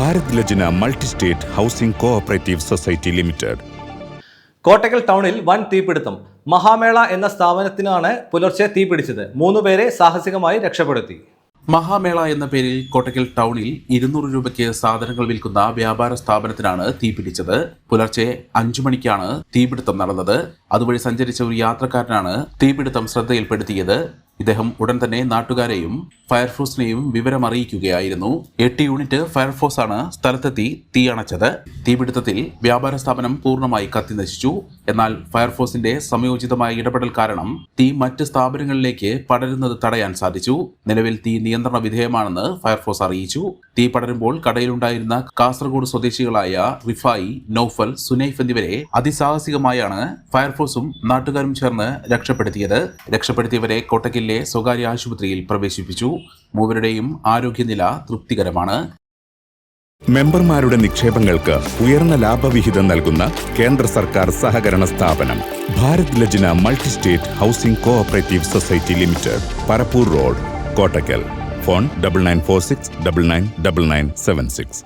Bharat Lajna multi state housing cooperative society limited. Kottakkal ടൗണിൽ വൻ തീപിടുത്തം. മഹാമേള എന്ന സ്ഥാപനത്തിനാണ് പുലർച്ചെ തീപിടിച്ചത്. മൂന്നുപേരെ സാഹസികമായി രക്ഷപ്പെടുത്തി. മഹാമേള എന്ന പേരിൽ കോട്ടക്കൽ ടൗണിൽ ഇരുന്നൂറ് രൂപയ്ക്ക് സാധനങ്ങൾ വിൽക്കുന്ന വ്യാപാര സ്ഥാപനത്തിനാണ് തീപിടിച്ചത്. പുലർച്ചെ അഞ്ചു മണിക്കാണ് തീപിടുത്തം നടന്നത്. അതുവഴി സഞ്ചരിച്ച ഒരു യാത്രക്കാരനാണ് തീപിടുത്തം ശ്രദ്ധയിൽപ്പെടുത്തിയത്. ഇദ്ദേഹം ഉടൻ തന്നെ നാട്ടുകാരെയും ഫയർഫോഴ്സിനെയും വിവരം അറിയിക്കുകയായിരുന്നു എട്ട് യൂണിറ്റ് ഫയർഫോഴ്സ് ആണ് സ്ഥലത്തെത്തി തീയണച്ചത് തീപിടുത്തത്തിൽ വ്യാപാര സ്ഥാപനം പൂർണമായി കത്തിനശിച്ചു എന്നാൽ ഫയർഫോഴ്സിന്റെ സമയോചിതമായ ഇടപെടൽ കാരണം തീ മറ്റ് സ്ഥാപനങ്ങളിലേക്ക് പടരുന്നത് തടയാൻ സാധിച്ചു. നിലവിൽ തീ നിയന്ത്രണ വിധേയമാണെന്ന് ഫയർഫോഴ്സ് അറിയിച്ചു. തീ പടരുമ്പോൾ കടയിലുണ്ടായിരുന്ന കാസർഗോഡ് സ്വദേശികളായ റിഫായി നൌഫൽ സുനൈഫ് എന്നിവരെ അതിസാഹസികമായാണ് ഫയർഫോഴ്സും നാട്ടുകാരും ചേർന്ന് രക്ഷപ്പെടുത്തിയത്. രക്ഷപ്പെടുത്തിയവരെ കോട്ടക്കിലെ സ്വകാര്യ ആശുപത്രിയിൽ പ്രവേശിപ്പിച്ചു. മൂവരുടെയും ആരോഗ്യനില തൃപ്തികരമാണ്. മെമ്പർമാരുടെ നിക്ഷേപങ്ങൾക്ക് ഉയർന്ന ലാഭവിഹിതം നൽകുന്ന കേന്ദ്ര സർക്കാർ സഹകരണ സ്ഥാപനം Bharat Lajna multi state housing cooperative society limited Parappur road Kottakkal. Phone double nine four six double nine double nine seven six.